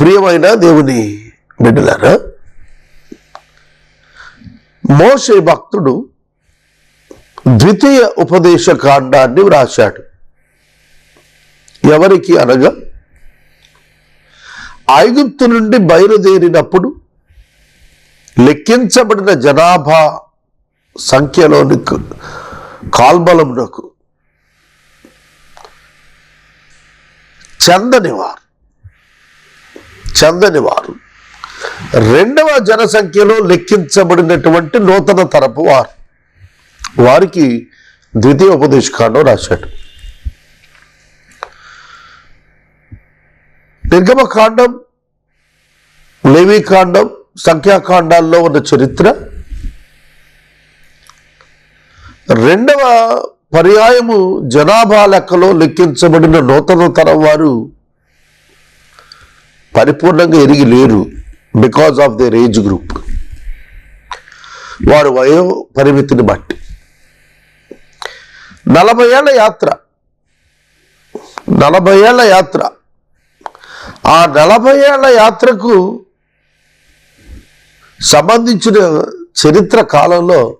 ప్రియమైన దేవుని బిడ్డలారా మోసే భక్తుడు ద్వితీయ ఉపదేశ కాండాన్ని వ్రాశాడు. ఎవరికి అనగా ఐగుప్తు నుండి బయలుదేరినప్పుడు లెక్కించబడిన జనాభా సంఖ్యలోని కాల్బలమునకు చందని వారు వారు. రెండవ జనసంఖ్యలో లెక్కించబడినటువంటి నూతన తరపు వారు. వారికి ద్వితీయ ఉపదేశకాండం రాశాడు. నిర్గమకాండం లేవీకాండం సంఖ్యాకాండాల్లో ఉన్న చరిత్ర. రెండవ పర్యాయము జనాభా లెక్కలో లెక్కించబడిన నూతన తరం వారు పరిపూర్ణంగా ఎరిగి లేరు because of their age group వారు వయో పరిమితిని బట్టి. నలభై ఏళ్ళ యాత్ర. నలభై ఏళ్ళ యాత్ర. ఆ నలభై ఏళ్ళ యాత్రకు సంబంధించిన చరిత్ర కాలంలో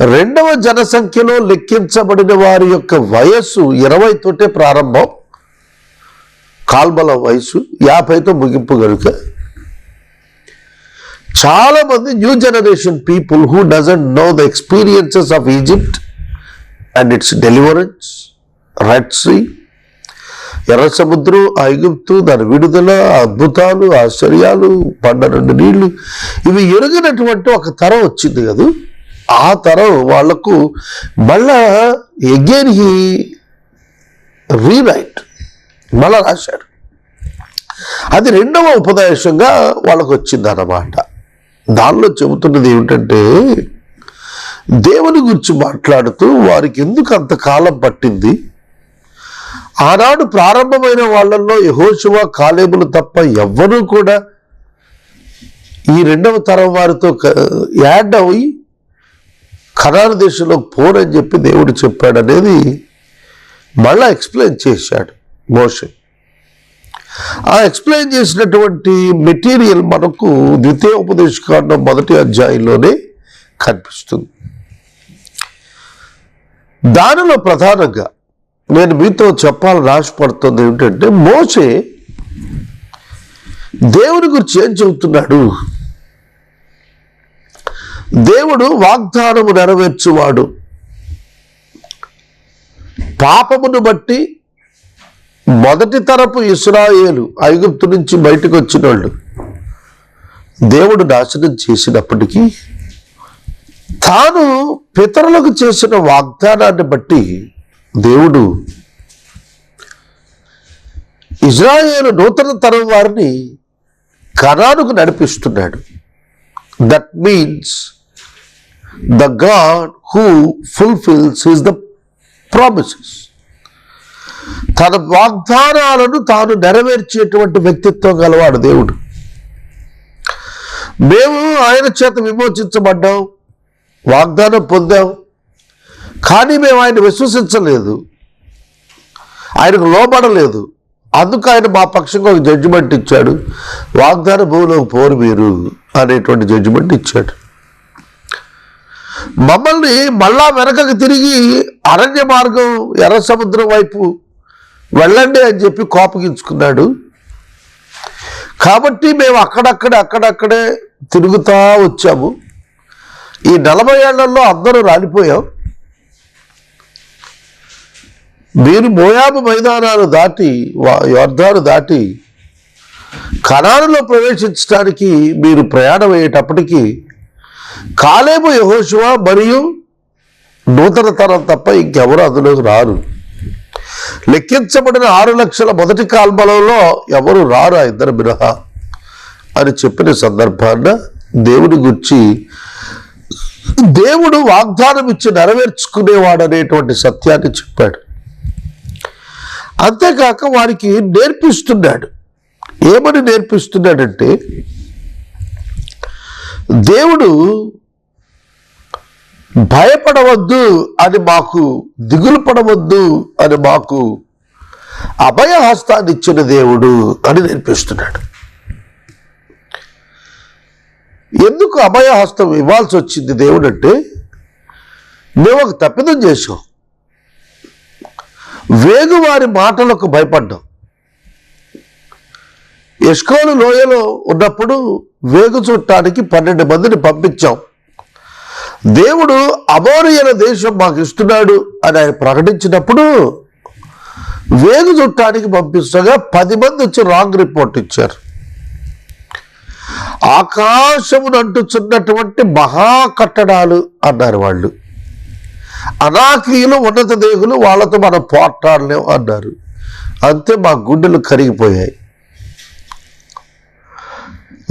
రెండవ జనసంఖ్యలో లెక్కించబడిన వారి యొక్క వయస్సు ఇరవై తోటే ప్రారంభం. కాల్బల వయసు యాభైతో ముగింపు కనుక చాలామంది new generation people who doesn't know the experiences of Egypt and its deliverance red sea ఎర్ర సముద్రం ఐగుప్తు దాని విడుదల అద్భుతాలు ఆశ్చర్యాలు పండ రెండు నీళ్ళు ఇవి ఎరుగినటువంటి ఒక తరం వచ్చింది కదా. ఆ తరం వాళ్ళకు మళ్ళా ఎగైన్ హీ రీరైట్ మళ్ళా రాశాడు అది రెండవ ఉపదేశంగా వాళ్ళకు వచ్చింది అన్నమాట దానిలో చెబుతున్నది ఏమిటంటే దేవుని గురించి మాట్లాడుతూ వారికి ఎందుకు అంతకాలం పట్టింది? ఆనాడు ప్రారంభమైన వాళ్ళల్లో యహోశివ కాలేబులు తప్ప ఎవ్వరూ కూడా ఈ రెండవ తరం వారితో క- యాడ్ అయి ఖరారు దేశంలో పోరని చెప్పి దేవుడు చెప్పాడు అనేది మళ్ళా ఎక్స్ప్లెయిన్ చేశాడు. మోషే. ఆ ఎక్స్ప్లెయిన్ చేసినటువంటి మెటీరియల్ మనకు ద్వితీయ ఉపదేశకాండం మొదటి అధ్యాయంలోనే కనిపిస్తుంది. దానిలో ప్రధానంగా నేను మీతో చెప్పాలని ఆశపడుతుంది ఏమిటంటే మోసే దేవుని గురించి ఏం చెబుతున్నాడు? దేవుడు వాగ్దానము నెరవేర్చువాడు. పాపమును బట్టి మొదటి తరపు ఇస్రాయేలు ఐగుప్తు నుంచి బయటకు వచ్చిన వాళ్ళు దేవుడు నాశనం చేసినప్పటికీ తాను పితరులకు చేసిన వాగ్దానాన్ని బట్టి దేవుడు ఇజ్రాయేలు నూతన తరం వారిని కణానుకు నడిపిస్తున్నాడు. That means the God who fulfils his the promises తన వాగ్దానాలను తాను నెరవేర్చేటువంటి వ్యక్తిత్వం గలవాడు దేవుడు. మేము ఆయన చేత విమోచించబడ్డాం వాగ్దానం పొందాం కానీ మేము ఆయన విశ్వసించలేదు. ఆయనకు లోబడలేదు. అందుకు ఆయన మా పక్షంగా ఒక జడ్జిమెంట్ ఇచ్చాడు. వాగ్దాన భూమిలోకి పోరు మీరు అనేటువంటి జడ్జిమెంట్ ఇచ్చాడు. మమ్మల్ని మళ్ళా వెనకకు తిరిగి అరణ్య మార్గం ఎర్ర సముద్రం వైపు వెళ్ళండి అని చెప్పి కోపగించుకున్నాడు. కాబట్టి మేము అక్కడక్కడే అక్కడక్కడే తిరుగుతా వచ్చాము. ఈ నలభై ఏళ్ళలో అందరూ రాలిపోయాం. మీరు మోయాబు మైదానాలు దాటి వా- యోర్ధాను దాటి కణాలలో ప్రవేశించడానికి మీరు ప్రయాణం అయ్యేటప్పటికీ కాలేబు యహోశివ మరియు నూతన తరం తప్ప ఇంకెవరు అందులోకి రారు. లెక్కించబడిన ఆరు లక్షల మొదటి కాల్బలంలో ఎవరు రారు ఆ ఇద్దరు మినహా అని చెప్పిన సందర్భాన దేవుని గురించి దేవుడు వాగ్దానం ఇచ్చి నెరవేర్చుకునేవాడు అనేటువంటి సత్యాన్ని చెప్పాడు. అంతేకాక వారికి నేర్పిస్తున్నాడు. ఏమని నేర్పిస్తున్నాడంటే దేవుడు భయపడవద్దు అని మాకు దిగులు పడవద్దు అని మాకు అభయహస్తాన్ని ఇచ్చిన దేవుడు అని నేర్పిస్తున్నాడు. ఎందుకు అభయహస్తం ఇవ్వాల్సి వచ్చింది దేవుడు అంటే మేము ఒక తప్పిదం చేసాం వేగు వారి మాటలకు భయపడ్డాం ఎస్కోలు లోయలో ఉన్నప్పుడు వేగు చుట్టానికి పన్నెండు మందిని పంపించాం దేవుడు అమోరియల దేశం మాకు ఇస్తున్నాడు అని ఆయన ప్రకటించినప్పుడు వేగు చుట్టానికి పంపిస్తగా పది మంది వచ్చి రాంగ్ రిపోర్ట్ ఇచ్చారు. ఆకాశమును అంటుచున్నటువంటి మహా కట్టడాలు అన్నారు వాళ్ళు. అనాకీయులు ఉన్నత దేహులు వాళ్ళతో మనం పోట్లాడలేం అన్నారు. అంతే మా గుండెలు కరిగిపోయాయి.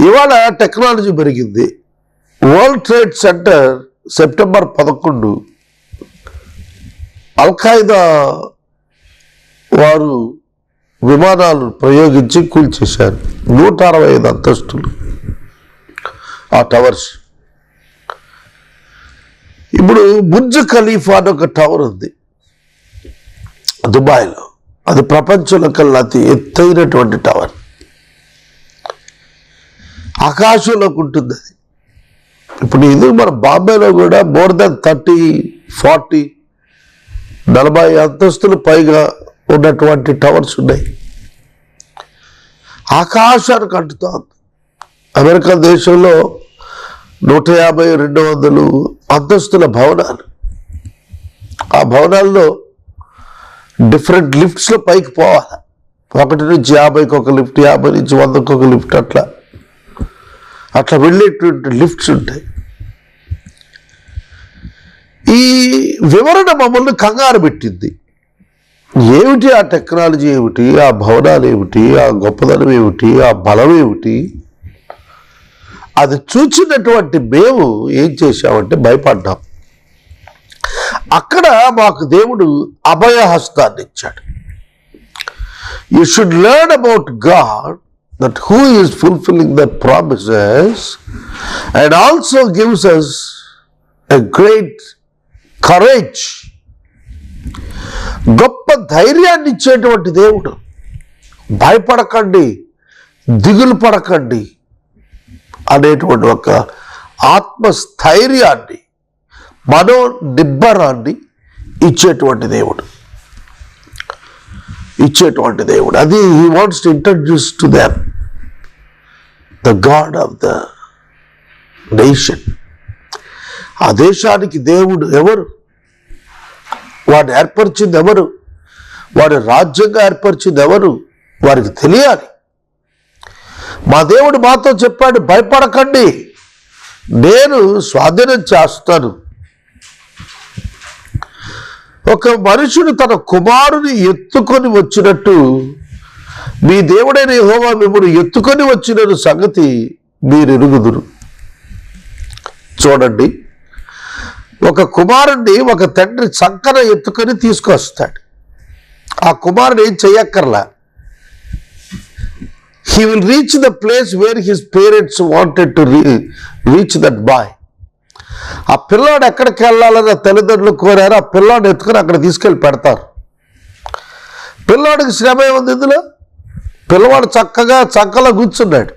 ఇవాళ టెక్నాలజీ పెరిగింది. వరల్డ్ ట్రేడ్ సెంటర్ సెప్టెంబర్ పదకొండు అల్ఖాయిదా వారు విమానాలు ప్రయోగించి కూల్చేశారు. నూట అరవై ఐదు అంతస్తులు. ఆ టవర్స్. ఇప్పుడు బుర్జ్ ఖలీఫా అని ఒక టవర్ ఉంది. దుబాయ్లో. అది ప్రపంచంలో కల్లా అతి ఎత్తైనటువంటి టవర్. ఆకాశంలోకి ఉంటుంది అది. ఇప్పుడు ఇది మన బాంబేలో కూడా మోర్ దెన్ థర్టీ ఫార్టీ నలభై అంతస్తులు పైగా ఉన్నటువంటి టవర్స్ ఉన్నాయి. ఆకాశానికి అంటుతోంది అమెరికా దేశంలో నూట యాభై రెండు వందలు అంతస్తుల భవనాలు. ఆ భవనాల్లో డిఫరెంట్ లిఫ్ట్స్లో పైకి పోవాలి. ఒకటి నుంచి యాభైకి ఒక లిఫ్ట్ యాభై నుంచి వందకొక ఒక లిఫ్ట్ అట్లా. అట్లా వెళ్ళేటువంటి లిఫ్ట్స్ ఉంటాయి. ఈ వివరణ మమ్మల్ని కంగారు పెట్టింది. ఏమిటి ఆ టెక్నాలజీ ఏమిటి ఆ భవనాలు ఏమిటి ఆ గొప్పదనం ఏమిటి ఆ బలం ఏమిటి? అది చూచినటువంటి మేము ఏం చేశామంటే భయపడ్డాం. అక్కడ మాకు దేవుడు అభయహస్తాన్ని ఇచ్చాడు. You should learn about God that who is fulfilling the promises and also gives us a great courage గొప్ప ధైర్యాన్ని ఇచ్చేటువంటి దేవుడు. భయపడకండి దిగులు పడకండి అనేటువంటి ఒక ఆత్మస్థైర్యాన్ని మనో నిబ్బరాన్ని ఇచ్చేటువంటి దేవుడు. ఇచ్చేటువంటి దేవుడు. అది he wants to introduce to them the God of the nation ఆ దేశానికి దేవుడు ఎవరు? వాడు ఏర్పరిచింది ఎవరు? వాడు రాజ్యంగా ఏర్పరిచింది ఎవరు? వారికి తెలియాలి. మా దేవుడు మాతో చెప్పాడు భయపడకండి. నేను స్వాధీనం చేస్తాను. ఒక మనుషుడు తన కుమారుని ఎత్తుకొని వచ్చినట్టు మీ దేవుడైన హోమా మిమ్మల్ని ఎత్తుకొని వచ్చిన సంగతి మీరు ఎరుగుదురు చూడండి ఒక కుమారుణ్ణి ఒక తండ్రి చక్కన ఎత్తుకొని తీసుకొస్తాడు. ఆ కుమారుడు ఏం చెయ్యక్కర్లా? He will reach the place where his parents wanted to reach that boy ఆ పిల్లాడు ఎక్కడికి వెళ్ళాలని తల్లిదండ్రులు కోరారో. ఆ పిల్లాడు ఎత్తుకొని అక్కడ తీసుకెళ్ళి పెడతారు. పిల్లాడికి శ్రమ ఏముంది ఇందులో? పిల్లవాడు చక్కగా చక్కలో కూర్చున్నాడు.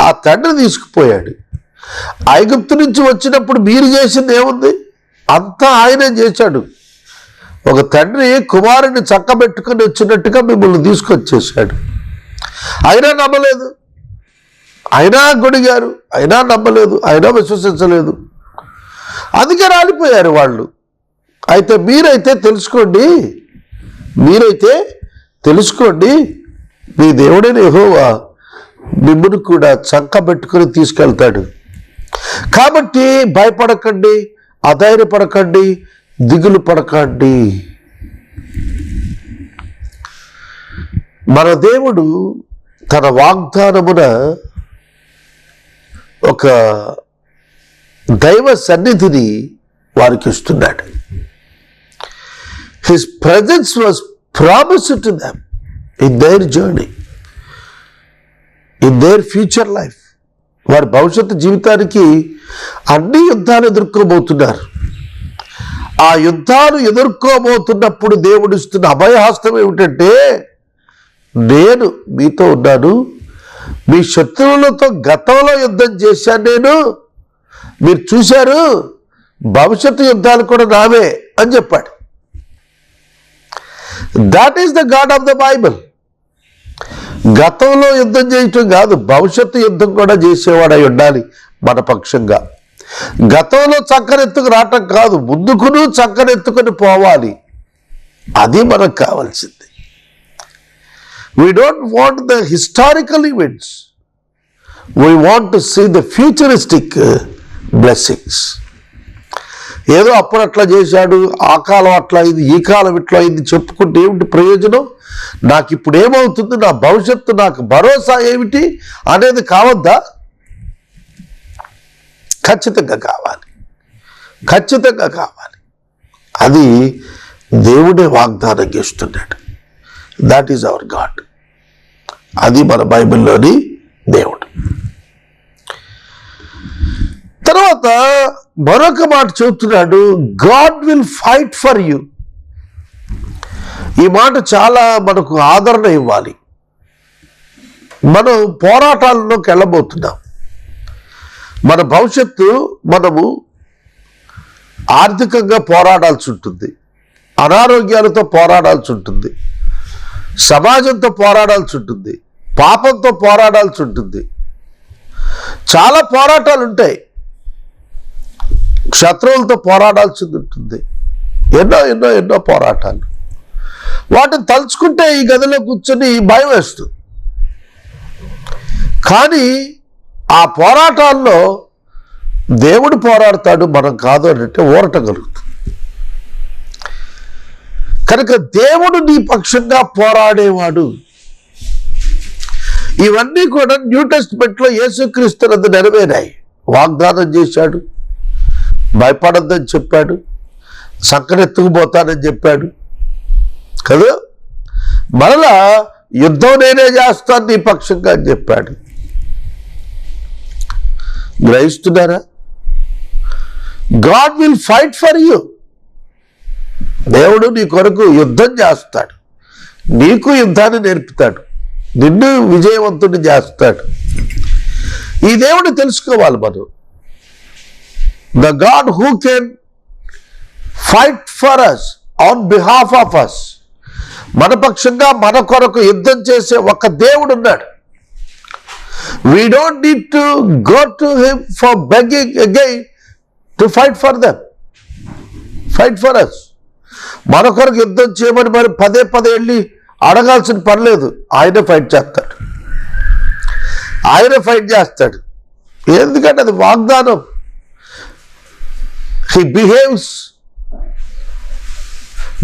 ఆ తండ్రి తీసుకుపోయాడు. ఐగుప్తు నుంచి వచ్చినప్పుడు మీరు చేసింది ఏముంది? అంతా ఆయనే చేశాడు. ఒక తండ్రి కుమారుని చక్కబెట్టుకుని వచ్చినట్టుగా మిమ్మల్ని తీసుకొచ్చేసాడు అయినా నమ్మలేదు. అయినా గొడిగారు. అయినా నమ్మలేదు. అయినా విశ్వసించలేదు. అందుకే రాలిపోయారు వాళ్ళు. అయితే మీరైతే తెలుసుకోండి మీరైతే తెలుసుకోండి మీ దేవుడైన యహోవా మిమ్మల్ని కూడా చంక పెట్టుకుని తీసుకెళ్తాడు. కాబట్టి భయపడకండి అధైర్యపడకండి దిగులు పడకండి. మన దేవుడు తన వాగ్దానమున ఒక దైవ సన్నిధిని వారికి ఇస్తున్నాడు. His presence was promise to them in their journey in their future life వారి భవిష్యత్తు జీవితానికి అన్ని యుద్ధాలు ఎదుర్కోబోతున్నారు. ఆ యుద్ధాలు ఎదుర్కోబోతున్నప్పుడు దేవుడు ఇస్తున్న అభయహస్తం ఏమిటంటే నేను మీతో ఉన్నాను మీ శత్రువులతో గతంలో యుద్ధం చేశాను నేను మీరు చూశారు భవిష్యత్తు యుద్ధాలు కూడా నావే అని చెప్పాడు. That is the God of the Bible గతంలో యుద్ధం చేయటం కాదు భవిష్యత్తు యుద్ధం కూడా చేసేవాడు అయి ఉండాలి మన పక్షంగా. గతంలో చక్కనెత్తుకు రావటం కాదు ముందుకును చక్కనెత్తుకుని పోవాలి. అది మనకు కావాల్సింది. We don't want the historical events we want to see the futuristic blessings ఏదో అప్పుడు అట్లా చేశాడు ఆ కాలం అట్లా అయింది ఈ కాలం ఇట్లా అయింది చెప్పుకుంటే ఏమిటి ప్రయోజనం? నాకు ఇప్పుడు ఏమవుతుంది నా భవిష్యత్తు నాకు భరోసా ఏమిటి అనేది కావద్దా? ఖచ్చితంగా కావాలి. ఖచ్చితంగా కావాలి. అది దేవుడే వాగ్దానం చేస్తున్నాడు. దాట్ ఈజ్ అవర్ గాడ్ అది మన బైబిల్లోని దేవుడు. తర్వాత మరొక మాట చెబుతున్నాడు God will fight for you ఈ మాట చాలా మనకు ఆదరణ ఇవ్వాలి. మనం పోరాటాల్లోకి వెళ్ళబోతున్నాం. మన భవిష్యత్తు మనము ఆర్థికంగా పోరాడాల్సి ఉంటుంది. అనారోగ్యాలతో పోరాడాల్సి ఉంటుంది. సమాజంతో పోరాడాల్సి ఉంటుంది. పాపంతో పోరాడాల్సి ఉంటుంది. చాలా పోరాటాలు ఉంటాయి శత్రువులతో పోరాడాల్సి ఉంటుంది. ఎన్నో ఎన్నో ఎన్నో పోరాటాలు. వాటిని తలుచుకుంటే ఈ గదిలో కూర్చొని భయం వేస్తుంది. కానీ ఆ పోరాటాల్లో దేవుడు పోరాడతాడు మనం కాదు అని అంటే ఊరట కలుగుతుంది. కనుక దేవుడు నీ పక్షంగా పోరాడేవాడు. ఇవన్నీ కూడా న్యూ టెస్ట్మెంట్లో యేసుక్రీస్తునందు నెరవేరాయి. వాగ్దానం చేశాడు. భయపడద్దని చెప్పాడు. సంకరెత్తుకుపోతానని చెప్పాడు. కదా? మరలా యుద్ధం నేనే చేస్తాను నీ పక్షంగా అని చెప్పాడు. గ్రహిస్తున్నారా? God will fight for you. దేవుడు నీ కొరకు యుద్ధం చేస్తాడు. నీకు యుద్ధాన్ని నేర్పుతాడు. నిన్ను విజయవంతుడిని చేస్తాడు. ఈ దేవుడు తెలుసుకోవాలి మనం. The God who can fight for us on behalf of us మన పక్షంగా మన కొరకు యుద్ధం చేసే ఒక దేవుడు ఉన్నాడు. We don't need to go to him for begging again to fight for them fight for us మన కొరకు యుద్ధం చేయమని మరి పదే పదే వెళ్ళి అడగాల్సిన పని లేదు. ఫైట్ చేస్తాడు. ఆయనే ఫైట్ చేస్తాడు. ఎందుకంటే అది వాగ్దానం. He behaves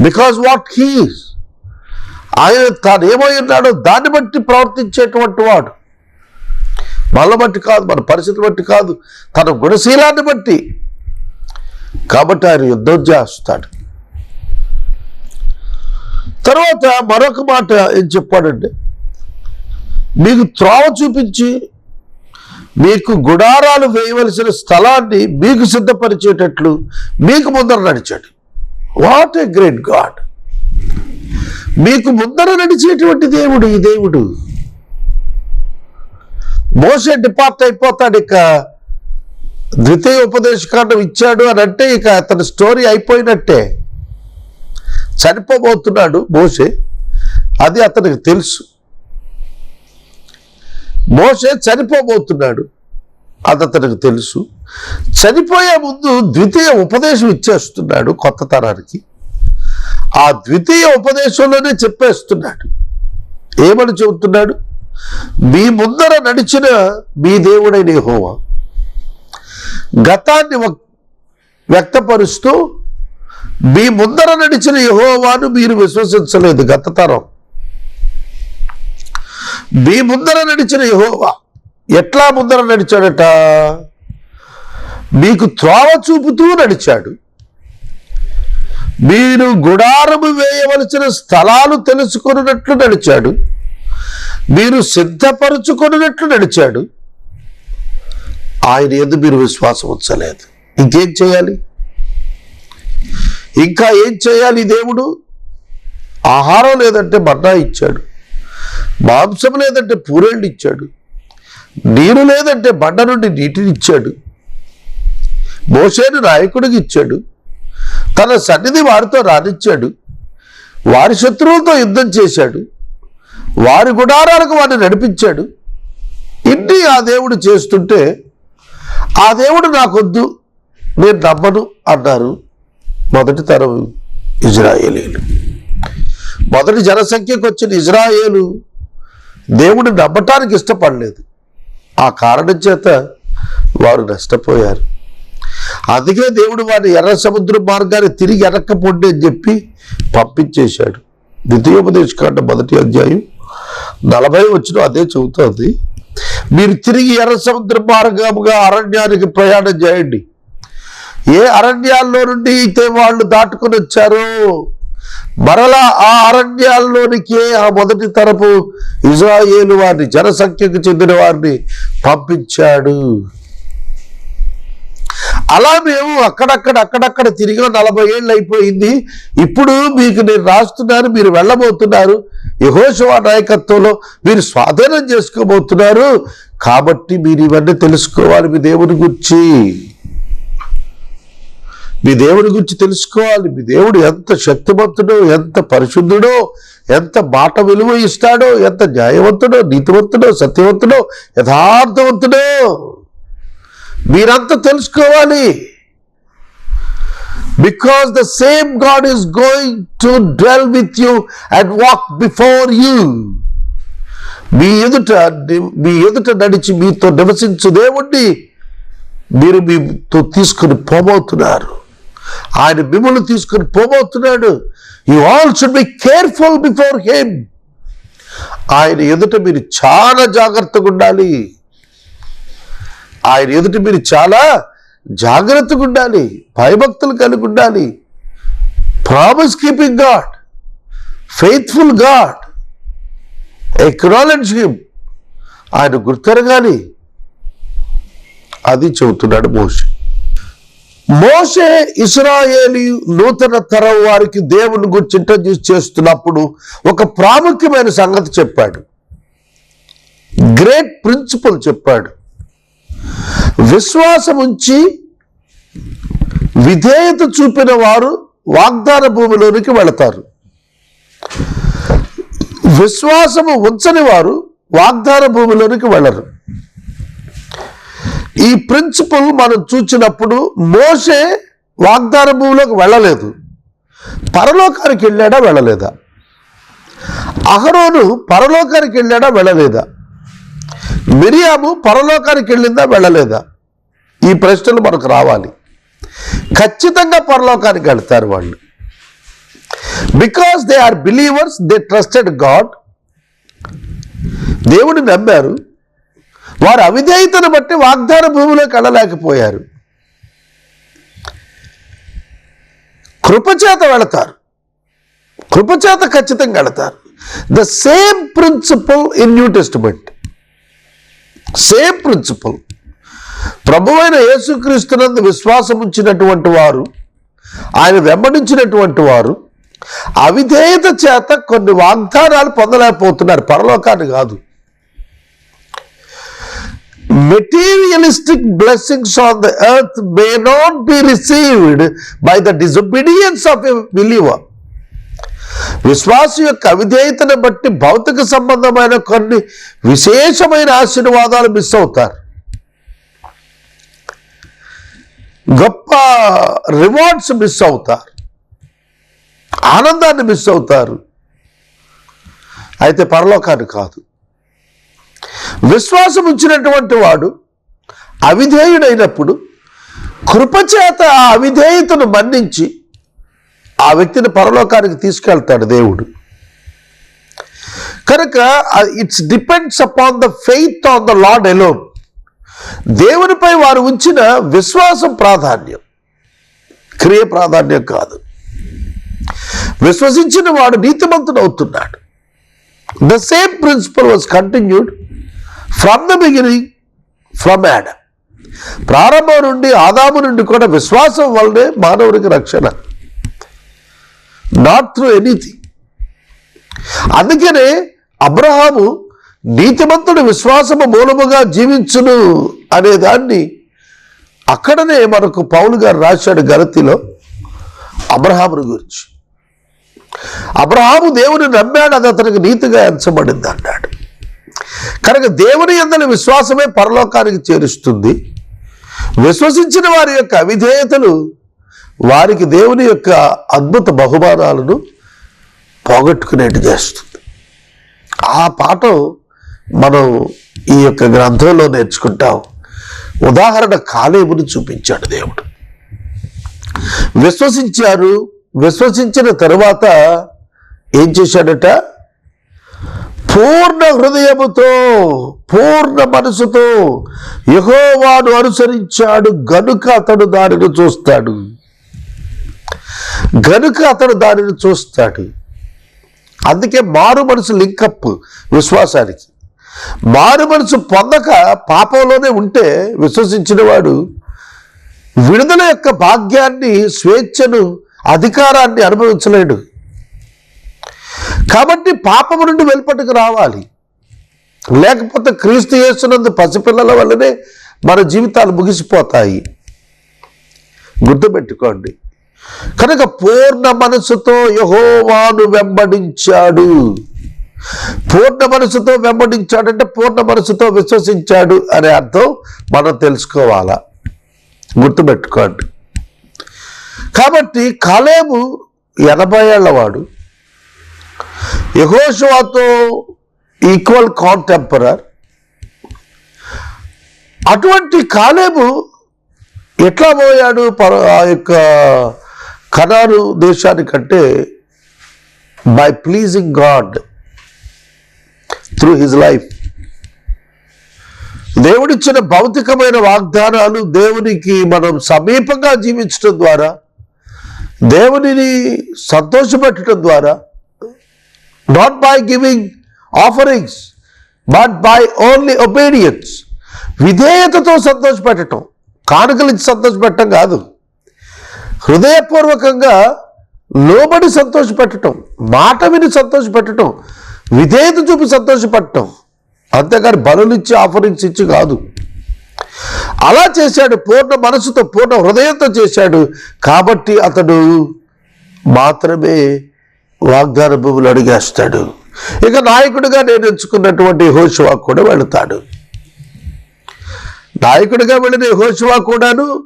because what he's ఆయన తాను ఏమై ఉన్నాడో దాన్ని బట్టి ప్రవర్తించేటువంటి వాడు. మన బట్టి కాదు మన పరిస్థితి బట్టి కాదు తన గుణశీలాన్ని బట్టి. కాబట్టి ఆయన యుద్ధం చేస్తాడు. తర్వాత మరొక మాట ఏం చెప్పాడంటే మీకు త్రోవ చూపించి మీకు గుడారాలు వేయవలసిన స్థలాన్ని మీకు సిద్ధపరిచేటట్లు మీకు ముందర నడిచాడు వాట్ ఏ గ్రేట్ గాడ్ మీకు ముందర నడిచేటువంటి దేవుడు ఈ దేవుడు. మోసే డిపార్ట్ అయిపోతాడు ఇక. ద్వితీయ ఉపదేశకాండం ఇచ్చాడు అని అంటే ఇక అతని స్టోరీ అయిపోయినట్టే. చనిపోబోతున్నాడు మోసే అది అతనికి తెలుసు. మోసే చనిపోబోతున్నాడు. అది అతనికి తెలుసు. చనిపోయే ముందు ద్వితీయ ఉపదేశం ఇచ్చేస్తున్నాడు కొత్త తరానికి. ఆ ద్వితీయ ఉపదేశంలోనే చెప్పేస్తున్నాడు. ఏమని చెబుతున్నాడు? మీ ముందర నడిచిన మీ దేవుడైన యెహోవా గతాన్ని వ్యక్తపరుస్తూ మీ ముందర నడిచిన యహోవాను మీరు విశ్వసించలేదు గత తరం. మీ ముందర నడిచిన యహోవా. ఎట్లా ముందర నడిచాడట? మీకు త్రోవ చూపుతూ నడిచాడు. మీరు గుడారము వేయవలసిన స్థలాలు తెలుసుకున్నట్లు నడిచాడు. మీరు సిద్ధపరచుకున్నట్లు నడిచాడు. ఆయన ఎందు మీరు విశ్వాసం ఉంచలేదు. ఇంకేం చేయాలి? ఇంకా ఏం చేయాలి దేవుడు? ఆహారం లేదంటే మన్నా ఇచ్చాడు. మాంసం లేదంటే పూరేళ్ళు ఇచ్చాడు. నీరు లేదంటే బండ నుండి నీటిని ఇచ్చాడు. మోసేను నాయకుడికి ఇచ్చాడు. తన సన్నిధి వారితో రానిచ్చాడు వారి శత్రువులతో యుద్ధం చేశాడు. వారి గుడారాలకు వారిని నడిపించాడు. ఇన్ని ఆ దేవుడు చేస్తుంటే ఆ దేవుడు నాకొద్దు నేను నమ్మను అన్నారు మొదటి తరం ఇజ్రాయేలీలు. మొదటి జనసంఖ్యకు వచ్చిన ఇజ్రాయేలు దేవుడిని నమ్మటానికి ఇష్టపడలేదు. ఆ కారణం చేత వారు నష్టపోయారు. అందుకే దేవుడు వారిని ఎర్ర సముద్ర మార్గాన్ని తిరిగి ఎనక్కపోండి అని చెప్పి పంపించేశాడు. ద్వితీయోపదేశకాండ మొదటి అధ్యాయం నలభై వచ్చిన అదే చెబుతోంది. మీరు తిరిగి ఎర్ర సముద్ర మార్గముగా అరణ్యానికి ప్రయాణం చేయండి. ఏ అరణ్యాల్లో నుండి అయితే వాళ్ళు దాటుకుని వచ్చారో మరలా ఆ అరణ్యాల్లోనికే ఆ మొదటి తరపు ఇజ్రాయేలు వారిని జనసంఖ్యకు చెందిన వారిని పంపించాడు. అలా మేము అక్కడక్కడ అక్కడక్కడ తిరిగి నలభై ఏళ్ళు అయిపోయింది. ఇప్పుడు మీకు నేను రాస్తున్నాను మీరు వెళ్ళబోతున్నారు. యహోశివ నాయకత్వంలో మీరు స్వాధీనం చేసుకోబోతున్నారు. కాబట్టి మీరు ఇవన్నీ తెలుసుకోవాలి మీ దేవుని గురించి. మీ దేవుడి గురించి తెలుసుకోవాలి. మీ దేవుడు ఎంత శక్తివంతుడో ఎంత పరిశుద్ధుడో ఎంత మాట విలువ ఇస్తాడో ఎంత న్యాయవంతుడో నీతివంతుడో సత్యవంతుడో యథార్థవంతుడో మీరంతా తెలుసుకోవాలి. Because the same God is going to dwell with you and walk before you మీ ఎదుట మీ ఎదుట నడిచి మీతో నివసించు దేవుణ్ణి మీరు మీతో తీసుకుని పోబోతున్నారు. ఆయన మిమ్మల్ని తీసుకుని పోబోతున్నాడు. You all should be careful before him ఆయన ఎదుట మీరు చాలా జాగ్రత్తగా ఉండాలి. ఆయన ఎదుట మీరు చాలా జాగ్రత్తగా ఉండాలి. భయభక్తులు కలిగి ఉండాలి. Promise keeping God faithful God acknowledge him ఆయన గుర్తెరగాలి. అది చెబుతున్నాడు మోషన్ మోసే ఇస్రాయేలీ నూతన తరం వారికి దేవుని గురించి ఇంట్రడ్యూస్ చేస్తున్నప్పుడు ఒక ప్రాముఖ్యమైన సంగతి చెప్పాడు. గ్రేట్ ప్రిన్సిపల్ చెప్పాడు. విశ్వాసం ఉంచి విధేయత చూపిన వారు వాగ్దాన భూమిలోనికి వెళతారు. విశ్వాసము ఉంచని వారు వాగ్దాన భూమిలోనికి వెళ్ళరు. ఈ ప్రిన్సిపల్ మనం చూచినప్పుడు మోసే వాగ్దాన భూమిలోకి వెళ్ళలేదు. పరలోకానికి వెళ్ళాడా వెళ్ళలేదా? అహరోను పరలోకానికి వెళ్ళాడా వెళ్ళలేదా? మిరియాము పరలోకానికి వెళ్ళిందా వెళ్ళలేదా? ఈ ప్రశ్నలు మనకు రావాలి. ఖచ్చితంగా పరలోకానికి వెళ్తారు వాళ్ళు. Because they are believers they trusted God దేవుని నమ్మారు. వారు అవిధేయతను బట్టి వాగ్దాన భూమిలోకి వెళ్ళలేకపోయారు కృపచేత వెళతారు. కృపచేత ఖచ్చితంగా వెళతారు. The same principle in New Testament same principle ప్రభువైన యేసుక్రీస్తునందు విశ్వాసం ఉంచినటువంటి వారు ఆయన వెంబడించినటువంటి వారు అవిధేయత చేత కొన్ని వాగ్దానాలు పొందలేకపోతున్నారు. పరలోకాన్ని కాదు. Materialistic blessings on the earth may not be received by the disobedience of a believer. విశ్వాసం యొక్క అవిధేయతను బట్టి భౌతిక సంబంధమైన కొన్ని విశేషమైన ఆశీర్వాదాలు మిస్ అవుతారు. గొప్ప రివార్డ్స్ మిస్ అవుతారు. ఆనందాన్ని మిస్ అవుతారు. అయితే పరలోకాన్ని కాదు. విశ్వాసం ఉంచినటువంటి వాడు అవిధేయుడైనప్పుడు కృపచేత ఆ అవిధేయతను మన్నించి ఆ వ్యక్తిని పరలోకానికి తీసుకెళ్తాడు దేవుడు. కనుక it's depends upon the faith on the Lord alone దేవునిపై వారు ఉంచిన విశ్వాసం ప్రాధాన్యం. క్రియ ప్రాధాన్యం కాదు. విశ్వసించిన వాడు నీతిమంతుడు అవుతున్నాడు. The same principle was continued from the beginning from Adam ప్రారంభం నుండి ఆదాము నుండి కూడా విశ్వాసం వల్లనే మానవుడికి రక్షణ. నాట్ త్రూ ఎనీథింగ్ అందుకనే అబ్రహాము నీతిమంతుడు విశ్వాసము మూలముగా జీవించును అనే దాన్ని అక్కడనే మనకు పౌలు గారు రాశాడు గరతిలో అబ్రహాముని గురించి. అబ్రహాము దేవుని నమ్మాడు అది అతనికి నీతిగా ఎంచబడింది అన్నాడు. కనుక దేవుని అందరి విశ్వాసమే పరలోకానికి చేరుస్తుంది. విశ్వసించిన వారి యొక్క అవిధేయతలు వారికి దేవుని యొక్క అద్భుత బహుమానాలను పోగొట్టుకునేట్టు చేస్తుంది. ఆ పాఠం మనం ఈ యొక్క గ్రంథంలో నేర్చుకుంటాం. ఉదాహరణ కాలేబుని చూపించాడు దేవుడు. విశ్వసించారు విశ్వసించిన తరువాత ఏం చేశాడట? పూర్ణ హృదయముతో పూర్ణ మనసుతో యహోవాను అనుసరించాడు. గనుక అతడు దానిని చూస్తాడు. గనుక అతడు దానిని చూస్తాడు. అందుకే మారు మనసు లింకప్ విశ్వాసానికి. మారు మనసు పొందక పాపంలోనే ఉంటే విశ్వసించిన వాడు విడుదల యొక్క భాగ్యాన్ని స్వేచ్ఛను అధికారాన్ని అనుభవించలేడు. కాబట్టి పాపము నుండి వెలుపటికి రావాలి. లేకపోతే క్రీస్తు చేస్తున్నందు పసిపిల్లల వల్లనే మన జీవితాలు ముగిసిపోతాయి. గుర్తుపెట్టుకోండి. కనుక పూర్ణ మనసుతో యహోవాను వెంబడించాడు. పూర్ణ మనసుతో వెంబడించాడంటే పూర్ణ మనసుతో విశ్వసించాడు అనే అర్థం మనం తెలుసుకోవాలా? గుర్తుపెట్టుకోండి. కాబట్టి కలేము ఎనభై ఏళ్ళవాడు యహోషువాతో ఈక్వల్ కాంటెంపరర్ అటువంటి కాలేము ఎట్లా పోయాడు? పర ఆ యొక్క కనాను దేశానికంటే by pleasing God through his life దేవుడిచ్చిన భౌతికమైన వాగ్దానాలు దేవునికి మనం సమీపంగా జీవించడం ద్వారా దేవునిని సంతోషపెట్టడం ద్వారా not by giving offerings but by only obedience. విధేయతతో సంతోషపెట్టడం కానుకలు ఇచ్చి సంతోషపెట్టడం కాదు. హృదయపూర్వకంగా లోబడి సంతోషపెట్టడం మాట విని సంతోషపెట్టడం విధేయత చూపి సంతోషపెట్టడం అంతేకాని బలులు ఇచ్చి ఆఫరింగ్స్ ఇచ్చి కాదు. అలా చేశాడు పూర్ణ మనసుతో పూర్ణ హృదయంతో చేశాడు. కాబట్టి అతడు మాత్రమే వాగ్దాన భూములు అడిగేస్తాడు. ఇక నాయకుడిగా నేను ఎంచుకున్నటువంటి హోషువా కూడా వెళతాడు. నాయకుడిగా వెళ్ళిన హోషువా కూడాను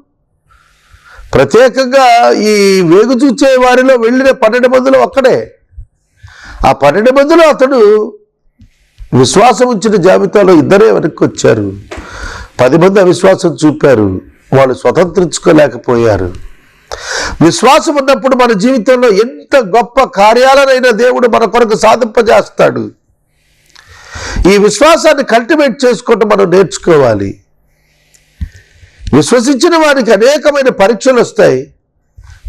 ప్రత్యేకంగా ఈ వేగు చూచే వారిలో వెళ్ళిన పన్నెండు మందిలో ఒక్కడే. ఆ పన్నెండు మందిలో అతడు విశ్వాసం ఉంచిన జాబితాలో ఇద్దరే వెనక్కి వచ్చారు పది మంది అవిశ్వాసం చూపారు. వాళ్ళు స్వతంత్రించుకోలేకపోయారు. విశ్వాసం ఉన్నప్పుడు మన జీవితంలో ఎంత గొప్ప కార్యాలనైనా దేవుడు మన కొరకు సాధింపజేస్తాడు. ఈ విశ్వాసాన్ని కల్టివేట్ చేసుకుంటూ మనం నేర్చుకోవాలి. విశ్వసించిన వారికి అనేకమైన పరీక్షలు వస్తాయి.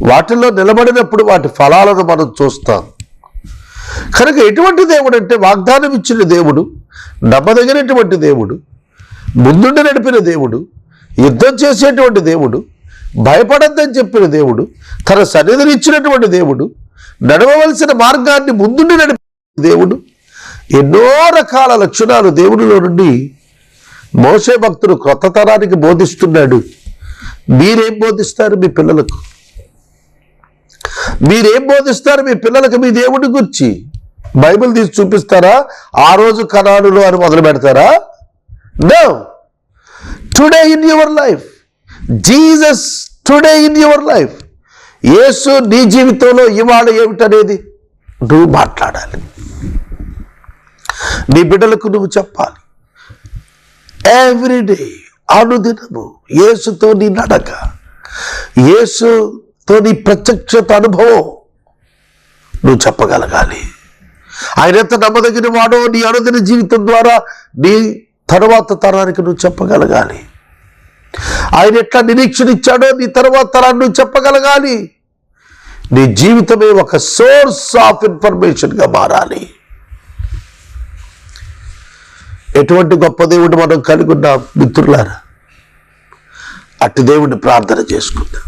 వాటిల్లో నిలబడినప్పుడు వాటి ఫలాలను మనం చూస్తాం. కనుక ఎటువంటి దేవుడు అంటే వాగ్దానం ఇచ్చిన దేవుడు నమ్మదగినటువంటి దేవుడు ముందుండి నడిపిన దేవుడు యుద్ధం చేసేటువంటి దేవుడు భయపడద్దని చెప్పిన దేవుడు తన సన్నిధిని ఇచ్చినటువంటి దేవుడు నడవవలసిన మార్గాన్ని ముందుండి నడిపిన దేవుడు ఎన్నో రకాల లక్షణాలు దేవునిలో నుండి మోసే భక్తుడు కొత్త తరానికి బోధిస్తున్నాడు. మీరేం బోధిస్తారు మీ పిల్లలకు? మీరేం బోధిస్తారు మీ పిల్లలకు మీ దేవుడి గురించి? బైబిల్ తీసి చూపిస్తారా? ఆ రోజు కణాడులో అని మొదలు పెడతారా? No. Today in your life Jesus today in your life. యేసు నీ జీవితంలో ఇవాళ ఏమిటనేది నువ్వు మాట్లాడాలి. నీ బిడ్డలకు నువ్వు చెప్పాలి. ఎవ్రీడే అనుదినము యేసుతో నీ నడక యేసుతో నీ ప్రత్యక్షత అనుభవం నువ్వు చెప్పగలగాలి. ఆయన ఎంత నమ్మదగిన వాడో నీ అనుదిన జీవితం ద్వారా నీ తరువాత తరానికి నువ్వు చెప్పగలగాలి. ఆయన ఎట్లా నిరీక్షణిచ్చాడో నీ తర్వాత తరాన్ని నువ్వు చెప్పగలగాలి. నీ జీవితమే ఒక సోర్స్ ఆఫ్ ఇన్ఫర్మేషన్గా మారాలి. ఎటువంటి గొప్ప దేవుడు మనం కలిగి ఉన్నాం మిత్రులారా? అటు దేవుడిని ప్రార్థన చేసుకుందాం.